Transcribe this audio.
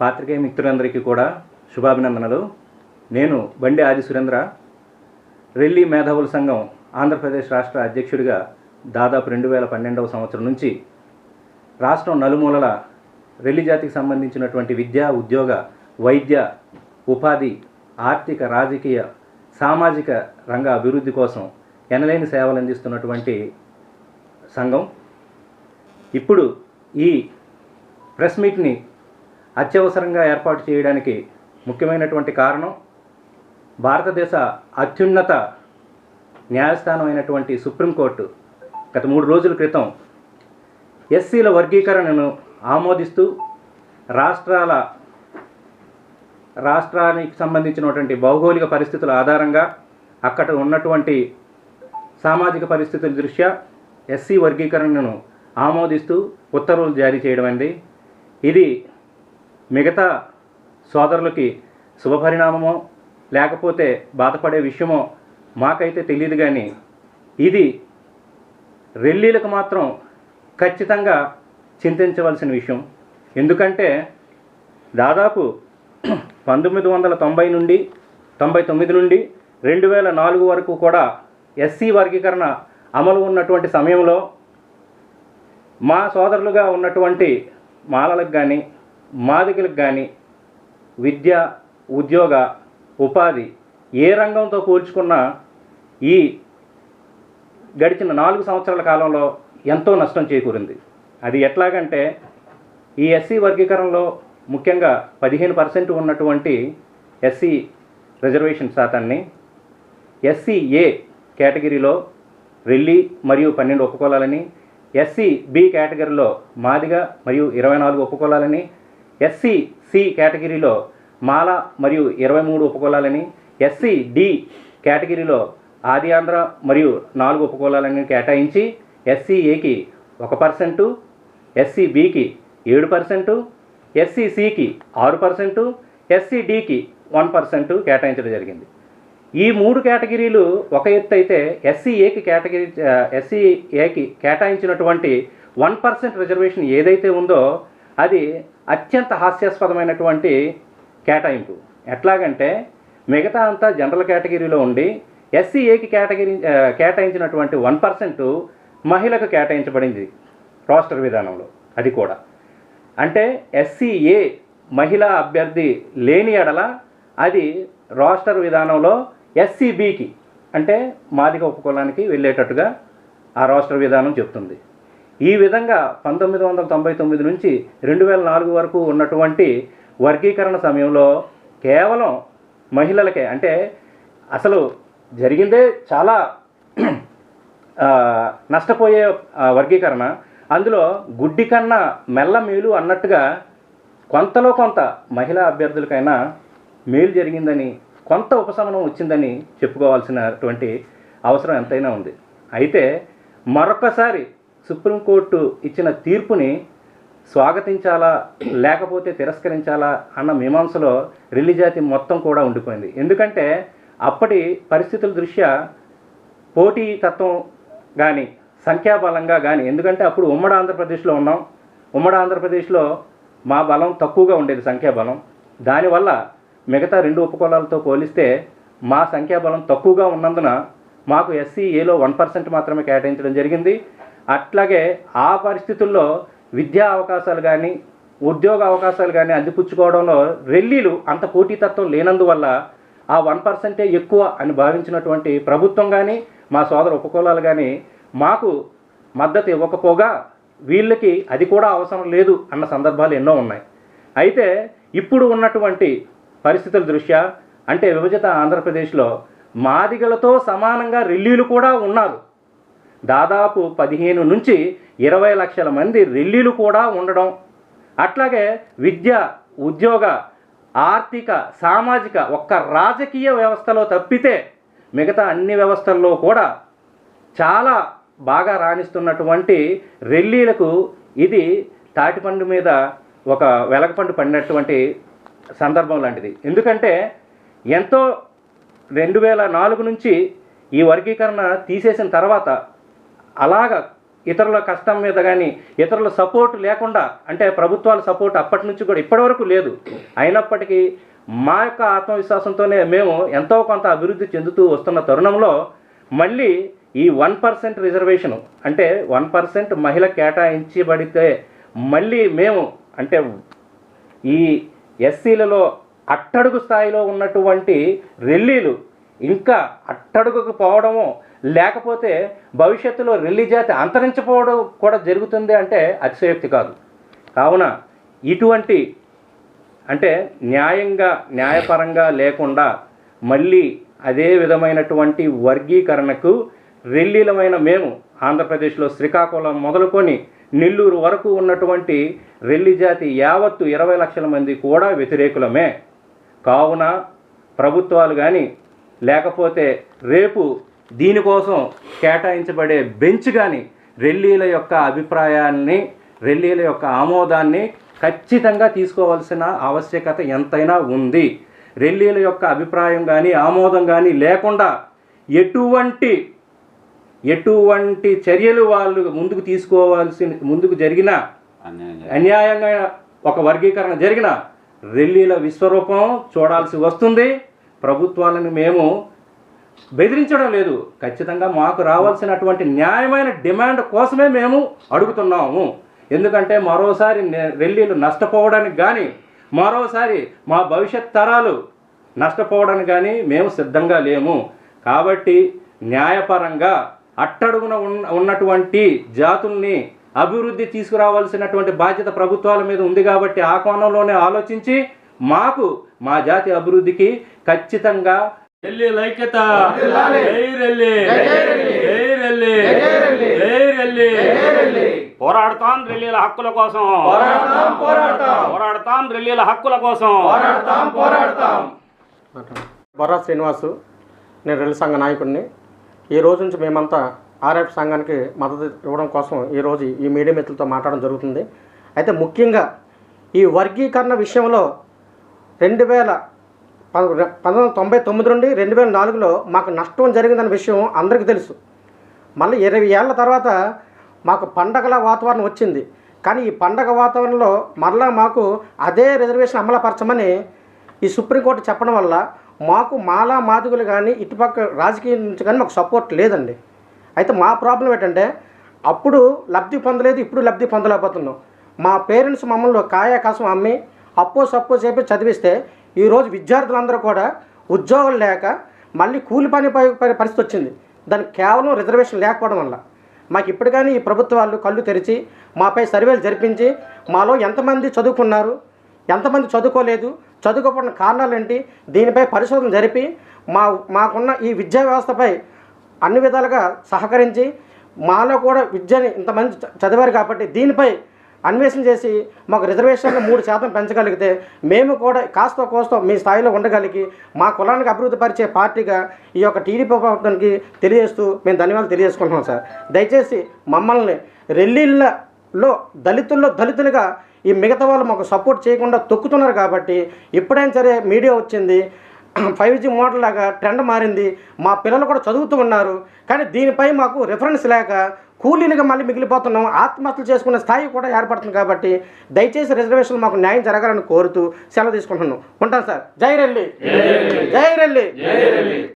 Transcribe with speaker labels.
Speaker 1: పాత్రికేయ మిత్రులందరికీ కూడా శుభాభినందనలు. నేను బండి ఆది సురేంద్ర రెల్లి మేధావుల సంఘం ఆంధ్రప్రదేశ్ రాష్ట్ర అధ్యక్షుడిగా దాదాపు రెండు వేల పన్నెండవ సంవత్సరం నుంచి రాష్ట్రం నలుమూలల రెల్లి జాతికి సంబంధించినటువంటి విద్య ఉద్యోగ వైద్య ఉపాధి ఆర్థిక రాజకీయ సామాజిక రంగ అభివృద్ధి కోసం ఎనలేని సేవలు అందిస్తున్నటువంటి సంఘం. ఇప్పుడు ఈ ప్రెస్ మీట్ని అత్యవసరంగా ఏర్పాటు చేయడానికి ముఖ్యమైనటువంటి కారణం భారతదేశ అత్యున్నత న్యాయస్థానం అయినటువంటి సుప్రీంకోర్టు గత మూడు రోజుల క్రితం ఎస్సీల వర్గీకరణను ఆమోదిస్తూ రాష్ట్రాల రాష్ట్రానికి సంబంధించినటువంటి భౌగోళిక పరిస్థితుల ఆధారంగా అక్కడ ఉన్నటువంటి సామాజిక పరిస్థితుల దృష్ట్యా ఎస్సీ వర్గీకరణను ఆమోదిస్తూ ఉత్తర్వులు జారీ చేయడం ఇది మిగతా సోదరులకి శుభపరిణామమో లేకపోతే బాధపడే విషయమో మాకైతే తెలియదు కానీ ఇది రెల్లీలకు మాత్రం ఖచ్చితంగా చింతించవలసిన విషయం. ఎందుకంటే దాదాపు పంతొమ్మిది వందల తొంభై నుండి తొంభై తొమ్మిది నుండి రెండు వేల నాలుగు వరకు కూడా ఎస్సీ వర్గీకరణ అమలు ఉన్నటువంటి సమయంలో మా సోదరులుగా ఉన్నటువంటి మాలలకు కానీ మాదికలకు కానీ విద్య ఉద్యోగ ఉపాధి ఏ రంగంతో పోల్చుకున్నా ఈ గడిచిన నాలుగు సంవత్సరాల కాలంలో ఎంతో నష్టం చేకూరింది. అది ఎట్లాగంటే ఈ ఎస్సీ వర్గీకరణలో ముఖ్యంగా పదిహేను పర్సెంట్ ఉన్నటువంటి ఎస్సీ రిజర్వేషన్ శాతాన్ని ఎస్సీ ఏ కేటగిరీలో రెల్లి మరియు పన్నెండు ఒప్పుకోలాలని ఎస్సీ బి కేటగిరీలో మాదిగ మరియు ఇరవై నాలుగు ఒప్పుకోలాలని ఎస్సీ సి కేటగిరీలో మాల మరియు ఇరవై మూడు ఉపకులాలని ఎస్సీ డి కేటగిరీలో ఆది ఆంధ్ర మరియు నాలుగు ఉపకులాలని కేటాయించి ఎస్సీ ఏకి ఒక పర్సెంటు ఎస్సీ బికి ఏడు పర్సెంటు ఎస్సీ సికి ఆరు పర్సెంటు ఎస్సీ డికి వన్ పర్సెంటు కేటాయించడం జరిగింది. ఈ మూడు కేటగిరీలు ఒక ఎత్తు అయితే ఎస్సీ ఏకి కేటగిరీ ఎస్సీ ఏకి కేటాయించినటువంటి వన్ పర్సెంట్ రిజర్వేషన్ ఏదైతే ఉందో అది అత్యంత హాస్యాస్పదమైనటువంటి కేటాయింపు. ఎట్లాగంటే మిగతా అంతా జనరల్ కేటగిరీలో ఉండి ఎస్సీఏకి కేటగిరీ కేటాయించినటువంటి వన్ పర్సెంట్ మహిళకు కేటాయించబడింది రోస్టర్ విధానంలో. అది కూడా. అంటే ఎస్సీఏ మహిళా అభ్యర్థి లేని ఎడల అది రోస్టర్ విధానంలో ఎస్సీబీకి అంటే మాదిక ఉపకులానికి వెళ్ళేటట్టుగా ఆ రోస్టర్ విధానం చెప్తుంది. ఈ విధంగా పంతొమ్మిది వందల తొంభై తొమ్మిది నుంచి రెండు వేల నాలుగు వరకు ఉన్నటువంటి వర్గీకరణ సమయంలో కేవలం మహిళలకే అంటే అసలు జరిగిందే చాలా నష్టపోయే వర్గీకరణ. అందులో గుడ్డి కన్నా మెల్ల మేలు అన్నట్టుగా కొంతలో కొంత మహిళా అభ్యర్థులకైనా మేలు జరిగిందని కొంత ఉపశమనం వచ్చిందని చెప్పుకోవాల్సినటువంటి అవసరం ఎంతైనా ఉంది. అయితే మరొకసారి సుప్రీంకోర్టు ఇచ్చిన తీర్పుని స్వాగతించాలా లేకపోతే తిరస్కరించాలా అన్న మీమాంసలో రెల్లి మొత్తం కూడా ఉండిపోయింది. ఎందుకంటే అప్పటి పరిస్థితుల దృష్ట్యా పోటీ తత్వం కానీ సంఖ్యాబలంగా కానీ ఎందుకంటే అప్పుడు ఉమ్మడి ఆంధ్రప్రదేశ్లో ఉన్నాం. ఉమ్మడి ఆంధ్రప్రదేశ్లో మా బలం తక్కువగా ఉండేది సంఖ్యాబలం. దానివల్ల మిగతా రెండు ఉపకులాలతో పోలిస్తే మా సంఖ్యాబలం తక్కువగా ఉన్నందున మాకు ఎస్సీ ఏలో వన్ పర్సెంట్ మాత్రమే కేటాయించడం జరిగింది. అట్లాగే ఆ పరిస్థితుల్లో విద్యా అవకాశాలు కానీ ఉద్యోగ అవకాశాలు కానీ అందిపుచ్చుకోవడంలో రెల్లీలు అంత పోటీతత్వం లేనందువల్ల ఆ వన్ పర్సెంటే ఎక్కువ అని భావించినటువంటి ప్రభుత్వం కానీ మా సోదర ఉపకులాలు కానీ మాకు మద్దతు ఇవ్వకపోగా వీళ్ళకి అది కూడా అవసరం లేదు అన్న సందర్భాలు ఎన్నో ఉన్నాయి. అయితే ఇప్పుడు ఉన్నటువంటి పరిస్థితుల దృష్ట్యా అంటే విభజిత ఆంధ్రప్రదేశ్లో మాదిగలతో సమానంగా రెల్లీలు కూడా ఉన్నారు. దాదాపు పదిహేను నుంచి ఇరవై లక్షల మంది రెల్లీలు కూడా ఉండడం. అట్లాగే విద్య ఉద్యోగ ఆర్థిక సామాజిక ఒక్క రాజకీయ వ్యవస్థలో తప్పితే మిగతా అన్ని వ్యవస్థల్లో కూడా చాలా బాగా రాణిస్తున్నటువంటి రెల్లీలకు ఇది తాటిపండు మీద ఒక వెలగపండు పడినటువంటి సందర్భం లాంటిది. ఎందుకంటే ఎంతో రెండు వేల నాలుగు నుంచి ఈ వర్గీకరణ తీసేసిన తర్వాత అలాగ ఇతరుల కష్టం మీద కానీ ఇతరుల సపోర్ట్ లేకుండా అంటే ప్రభుత్వాల సపోర్ట్ అప్పటి నుంచి కూడా ఇప్పటివరకు లేదు. అయినప్పటికీ మా యొక్క ఆత్మవిశ్వాసంతోనే మేము ఎంతో కొంత అభివృద్ధి చెందుతూ వస్తున్న తరుణంలో మళ్ళీ ఈ వన్ పర్సెంట్ రిజర్వేషన్ అంటే వన్ పర్సెంట్ మహిళ కేటాయించబడితే మళ్ళీ మేము అంటే ఈ ఎస్సీలలో అట్టడుగు స్థాయిలో ఉన్నటువంటి రెల్లీలు ఇంకా అట్టడుగుకు పోవడము లేకపోతే భవిష్యత్తులో రెల్లి జాతి అంతరించిపోవడం కూడా జరుగుతుంది అంటే అతిశయోక్తి కాదు. కావున ఇటువంటి అంటే న్యాయంగా న్యాయపరంగా లేకుండా మళ్ళీ అదే విధమైనటువంటి వర్గీకరణకు రెల్లీలమైన మేము ఆంధ్రప్రదేశ్లో శ్రీకాకుళం మొదలుకొని నెల్లూరు వరకు ఉన్నటువంటి రెల్లి జాతి యావత్తు ఇరవై లక్షల మంది కూడా వ్యతిరేకులమే. కావున ప్రభుత్వాలు కానీ లేకపోతే రేపు దీనికోసం కేటాయించబడే బెంచ్ కానీ రెల్లీల యొక్క అభిప్రాయాన్ని రెల్లీల యొక్క ఆమోదాన్ని ఖచ్చితంగా తీసుకోవాల్సిన ఆవశ్యకత ఎంతైనా ఉంది. రెల్లీల యొక్క అభిప్రాయం కానీ ఆమోదం కానీ లేకుండా ఎటువంటి ఎటువంటి చర్యలు వాళ్ళు ముందుకు తీసుకోవాల్సిన ముందుకు జరిగిన అన్యాయంగా ఒక వర్గీకరణ జరిగిన రెల్లీల విశ్వరూపం చూడాల్సి వస్తుంది. ప్రభుత్వాలను మేము బెదిరించడం లేదు. ఖచ్చితంగా మాకు రావాల్సినటువంటి న్యాయమైన డిమాండ్ కోసమే మేము అడుగుతున్నాము. ఎందుకంటే మరోసారి రెల్లీలు నష్టపోవడానికి కానీ మరోసారి మా భవిష్యత్ తరాలు నష్టపోవడానికి కానీ మేము సిద్ధంగా లేము. కాబట్టి న్యాయపరంగా అట్టడుగున ఉన్న ఉన్నటువంటి జాతుల్ని అభివృద్ధి తీసుకురావాల్సినటువంటి బాధ్యత ప్రభుత్వాల మీద ఉంది కాబట్టి ఆ కోణంలోనే ఆలోచించి మాకు మా జాతి అభివృద్ధికి ఖచ్చితంగా
Speaker 2: పోరాడతాం రెల్లీల హక్కుల కోసం.
Speaker 1: పోరాడతాం పోరాడతాం.
Speaker 2: పోరాడతాం రెల్లీల హక్కుల కోసం.
Speaker 1: పోరాడతాం పోరాడతాం.
Speaker 3: బొర్రా శ్రీనివాసు నేను రెల్లి సంఘ నాయకుడిని. ఈ రోజు నుంచి మేమంతా ఆర్ఎఫ్ సంఘానికి మద్దతు ఇవ్వడం కోసం ఈరోజు ఈ మీడియా మిత్రులతో మాట్లాడడం జరుగుతుంది. అయితే ముఖ్యంగా ఈ వర్గీకరణ విషయంలో రెండు వేల పంతొమ్మిది తొంభై తొమ్మిది నుండి రెండు వేల నాలుగులో మాకు నష్టం జరిగిందన్న విషయం అందరికీ తెలుసు. మళ్ళీ ఇరవై ఏళ్ళ తర్వాత మాకు పండగల వాతావరణం వచ్చింది. కానీ ఈ పండగ వాతావరణంలో మరలా మాకు అదే రిజర్వేషన్ అమలుపరచమని ఈ సుప్రీంకోర్టు చెప్పడం వల్ల మాకు మాలా మాదిగులు కానీ ఇటుపక్క రాజకీయం నుంచి కానీ మాకు సపోర్ట్ లేదండి. అయితే మా ప్రాబ్లం ఏంటంటే అప్పుడు లబ్ధి పొందలేదు ఇప్పుడు లబ్ధి పొందలేకపోతున్నాం. మా పేరెంట్స్ మమ్మల్ని కాయ కాసం అమ్మి అప్పో సప్పో చెప్పి చదివిస్తే ఈరోజు విద్యార్థులందరూ కూడా ఉద్యోగాలు లేక మళ్ళీ కూలి పని పరిస్థితి వచ్చింది. దానికి కేవలం రిజర్వేషన్ లేకపోవడం వల్ల. మాకు ఇప్పుడు కానీ ఈ ప్రభుత్వాలు కళ్ళు తెరిచి మాపై సర్వేలు జరిపించి మాలో ఎంతమంది చదువుకున్నారు ఎంతమంది చదువుకోలేదు చదువుకోకపోవడం కారణాలు ఏంటి దీనిపై పరిశోధన జరిపి మా మాకున్న ఈ విద్యా వ్యవస్థపై అన్ని విధాలుగా సహకరించి మాలో కూడా విద్యని ఇంతమంది చ- చదివారు కాబట్టి దీనిపై అన్వేషణ చేసి మాకు రిజర్వేషన్లు మూడు శాతం పెంచగలిగితే మేము కూడా కాస్త కోస్త మీ స్థాయిలో ఉండగలిగి మా కులానికి అభివృద్ధి పరిచే పార్టీగా ఈ యొక్క టీడీపీ ప్రభుత్వానికి తెలియజేస్తూ మేము ధన్యవాదాలు తెలియజేసుకుంటున్నాం సార్. దయచేసి మమ్మల్ని రెల్లీళ్ళలో దళితుల్లో దళితులుగా ఈ మిగతా వాళ్ళు మాకు సపోర్ట్ చేయకుండా తొక్కుతున్నారు కాబట్టి ఎప్పుడైనా సరే మీడియా వచ్చింది ఫైవ్ జీ మోడల్ లాగా ట్రెండ్ మారింది మా పిల్లలు కూడా చదువుతూ ఉన్నారు. కానీ దీనిపై మాకు రిఫరెన్స్ లేక కూలీలుగా మళ్ళీ మిగిలిపోతున్నాం. ఆత్మహత్యలు చేసుకునే స్థాయి కూడా ఏర్పడుతుంది కాబట్టి దయచేసి రిజర్వేషన్ మాకు న్యాయం జరగాలని కోరుతూ సెలవు తీసుకుంటున్నాం ఉంటాను సార్. జై రెల్లి జై రెల్లి